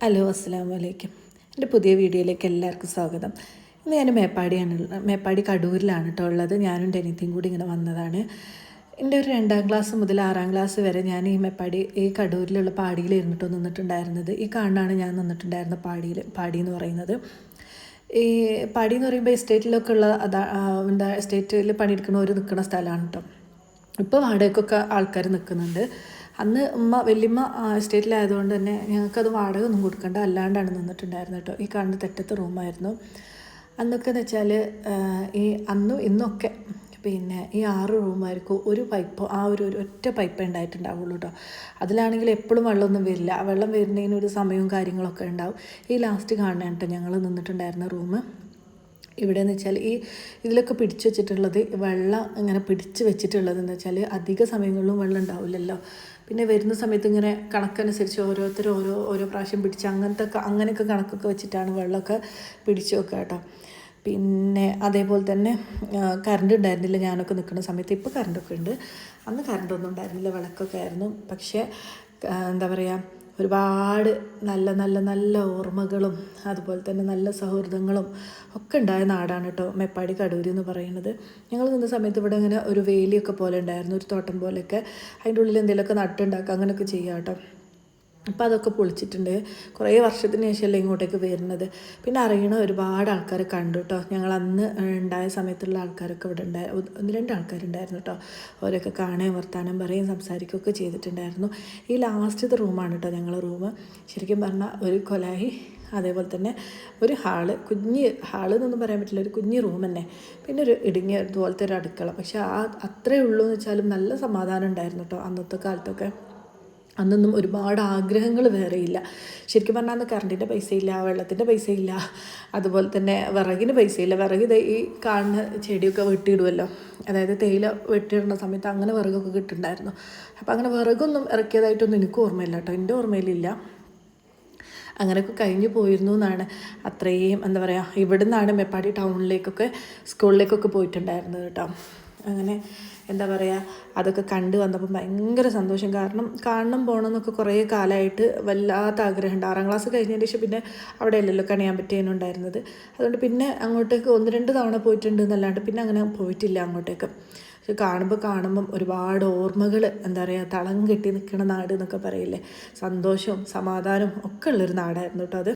Hello അസ്സാം വലൈക്കും എന്റെ പുതിയ വീഡിയോയിലേക്ക് എല്ലാവർക്കും സ്വാഗതം. ഇന്ന് ഞാൻ മേപ്പാടിയാണ് മേപ്പാടി കടൂരിലാണ് കേട്ടോ ഉള്ളത്. ഞാനും ഡെനിത്തിയും കൂടി ഇങ്ങനെ വന്നതാണ്. എന്റെ ഒരു രണ്ടാം ക്ലാസ് മുതൽ ആറാം ക്ലാസ് വരെ ഞാൻ ഈ മേപ്പാടി ഈ കടൂരിലുള്ള പാടിയിലിരുന്നിട്ടോ നിന്നിട്ടുണ്ടായിരുന്നത്. ഈ കാണാണ് ഞാൻ നിന്നിട്ടുണ്ടായിരുന്ന പാടിയിൽ പാടി എന്ന് പറയുന്നത്. ഈ പാടി എന്ന് പറയുമ്പോൾ എസ്റ്റേറ്റിലൊക്കെ ഉള്ള അതാ എന്താ എസ്റ്റേറ്റിൽ ഒരു നിൽക്കുന്ന സ്ഥലമാണ് കേട്ടോ. ഇപ്പോൾ വാടകയ്ക്കൊക്കെ ആൾക്കാർ നിൽക്കുന്നുണ്ട്. അന്ന് ഉമ്മ വല്യമ്മ എസ്റ്റേറ്റിലായതുകൊണ്ട് തന്നെ ഞങ്ങൾക്കത് വാടക ഒന്നും കൊടുക്കണ്ട. അല്ലാണ്ടാണ് നിന്നിട്ടുണ്ടായിരുന്നത് കേട്ടോ ഈ കാണുന്ന തെറ്റത്തെ റൂമായിരുന്നു. അന്നൊക്കെ എന്ന് വെച്ചാൽ ഈ അന്നും ഇന്നൊക്കെ പിന്നെ ഈ ആറ് റൂമായിരിക്കും ഒരു പൈപ്പ് ആ ഒരു ഒരു ഒറ്റ പൈപ്പ് ഉണ്ടായിട്ടുണ്ടാവുള്ളൂ കേട്ടോ അതിലാണെങ്കിൽ എപ്പോഴും വെള്ളമൊന്നും വരില്ല. വെള്ളം വരുന്നതിന് ഒരു സമയവും കാര്യങ്ങളൊക്കെ ഉണ്ടാവും. ഈ ലാസ്റ്റ് കാണാൻ കേട്ടോ ഞങ്ങൾ നിന്നിട്ടുണ്ടായിരുന്ന റൂം ഇവിടെ എന്ന് വെച്ചാൽ ഈ ഇതിലൊക്കെ പിടിച്ചു വെച്ചിട്ടുള്ളത് വെള്ളം ഇങ്ങനെ പിടിച്ച് വെച്ചിട്ടുള്ളത് എന്ന് വെച്ചാൽ അധിക സമയങ്ങളിലും വെള്ളം ഉണ്ടാവില്ലല്ലോ. പിന്നെ വരുന്ന സമയത്ത് ഇങ്ങനെ കണക്കനുസരിച്ച് ഓരോരുത്തർ ഓരോ ഓരോ പ്രാവശ്യം പിടിച്ച് അങ്ങനത്തെ അങ്ങനെയൊക്കെ കണക്കൊക്കെ വെച്ചിട്ടാണ് വെള്ളമൊക്കെ പിടിച്ചു വെക്കുക കേട്ടോ. പിന്നെ അതേപോലെ തന്നെ കറണ്ട് ഉണ്ടായിരുന്നില്ല ഞാനൊക്കെ നിൽക്കുന്ന സമയത്ത് ഇപ്പോൾ കറണ്ടൊക്കെ ഉണ്ട്. അന്ന് കറണ്ടൊന്നും ഉണ്ടായിരുന്നില്ല വിളക്കൊക്കെ ആയിരുന്നു. പക്ഷേ എന്താ പറയുക ഒരുപാട് നല്ല നല്ല നല്ല ഓർമ്മകളും അതുപോലെ തന്നെ നല്ല സൗഹൃദങ്ങളും ഒക്കെ ഉണ്ടായ നാടാണ് കേട്ടോ മേപ്പാടി കടൂരി എന്ന് പറയുന്നത്. ഞങ്ങൾ നിന്ന സമയത്ത് ഇവിടെ ഇങ്ങനെ ഒരു വേലിയൊക്കെ പോലെ ഉണ്ടായിരുന്നു ഒരു തോട്ടം പോലെയൊക്കെ. അതിന്റെ ഉള്ളിൽ എന്തെങ്കിലുമൊക്കെ നട്ടുണ്ടാക്കുക അങ്ങനെയൊക്കെ ചെയ്യാം കേട്ടോ അപ്പോൾ അതൊക്കെ പൊളിച്ചിട്ടുണ്ട്. കുറേ വർഷത്തിന് ശേഷമല്ലേ ഇങ്ങോട്ടേക്ക് വരുന്നത്. പിന്നെ അറിയണ ഒരുപാട് ആൾക്കാർ കണ്ടു കേട്ടോ ഞങ്ങൾ അന്ന് ഉണ്ടായ സമയത്തുള്ള ആൾക്കാരൊക്കെ ഇവിടെ ഉണ്ടായി ഒന്ന് രണ്ട് ആൾക്കാരുണ്ടായിരുന്നു കേട്ടോ അവരൊക്കെ കാണുകയും വർത്താനം പറയുകയും സംസാരിക്കുകയൊക്കെ ചെയ്തിട്ടുണ്ടായിരുന്നു. ഈ ലാസ്റ്റത്തെ റൂമാണ് കേട്ടോ ഞങ്ങളെ റൂം. ശരിക്കും പറഞ്ഞാൽ ഒരു കൊലായി അതേപോലെ തന്നെ ഒരു ഹാൾ കുഞ്ഞ് ഹാൾ എന്നൊന്നും പറയാൻ പറ്റില്ല. ഒരു കുഞ്ഞ് റൂം തന്നെ. പിന്നെ ഒരു ഇടുങ്ങിയ ഇതുപോലത്തെ ഒരു അടുക്കള. പക്ഷേ ആ അത്രേ ഉള്ളൂ എന്ന് വെച്ചാലും നല്ല സമാധാനം ഉണ്ടായിരുന്നു കേട്ടോ അന്നത്തെ കാലത്തൊക്കെ. അന്നൊന്നും ഒരുപാട് ആഗ്രഹങ്ങൾ വേറെയില്ല ശരിക്കും പറഞ്ഞാൽ അന്ന് കറണ്ടിന്റെ പൈസയില്ല വെള്ളത്തിന്റെ പൈസയില്ല അതുപോലെ തന്നെ വിറകിന് പൈസയില്ല വിറക് ഈ കാണുന്ന ചെടിയൊക്കെ വെട്ടിയിടുമല്ലോ അതായത് തേയില വെട്ടിയിടുന്ന സമയത്ത് അങ്ങനെ വിറകൊക്കെ കിട്ടുന്നുണ്ടായിരുന്നു. അപ്പോൾ അങ്ങനെ വിറകൊന്നും ഇറക്കിയതായിട്ടൊന്നും എനിക്ക് ഓർമ്മയില്ല കേട്ടോ. എന്റെ ഓർമ്മയിലില്ല. അങ്ങനെയൊക്കെ കഴിഞ്ഞു പോയിരുന്നു എന്നാണ് അത്രയും എന്താ പറയുക ഇവിടുന്നാണ് മേപ്പാടി ടൗണിലേക്കൊക്കെ സ്കൂളിലേക്കൊക്കെ പോയിട്ടുണ്ടായിരുന്നത് കേട്ടോ. അങ്ങനെ എന്താ പറയുക അതൊക്കെ കണ്ടു വന്നപ്പോൾ ഭയങ്കര സന്തോഷം. കാരണം കാണണം പോകണം എന്നൊക്കെ കുറേ കാലമായിട്ട് വല്ലാത്ത ആഗ്രഹമുണ്ട് ആറാം ക്ലാസ് കഴിഞ്ഞതിന് ശേഷം പിന്നെ അവിടെ അല്ലല്ലോ കണിയാൻ പറ്റിയതിനുണ്ടായിരുന്നത് അതുകൊണ്ട് പിന്നെ അങ്ങോട്ടേക്ക് ഒന്ന് രണ്ട് തവണ പോയിട്ടുണ്ട് എന്നല്ലാണ്ട് പിന്നെ അങ്ങനെ പോയിട്ടില്ല അങ്ങോട്ടേക്ക്. പക്ഷെ കാണുമ്പോൾ കാണുമ്പം ഒരുപാട് ഓർമ്മകൾ എന്താ പറയുക തളം കെട്ടി നിൽക്കുന്ന നാട് എന്നൊക്കെ പറയില്ലേ? സന്തോഷവും സമാധാനവും ഒക്കെ ഉള്ളൊരു നാടായിരുന്നു കേട്ടോ അത്.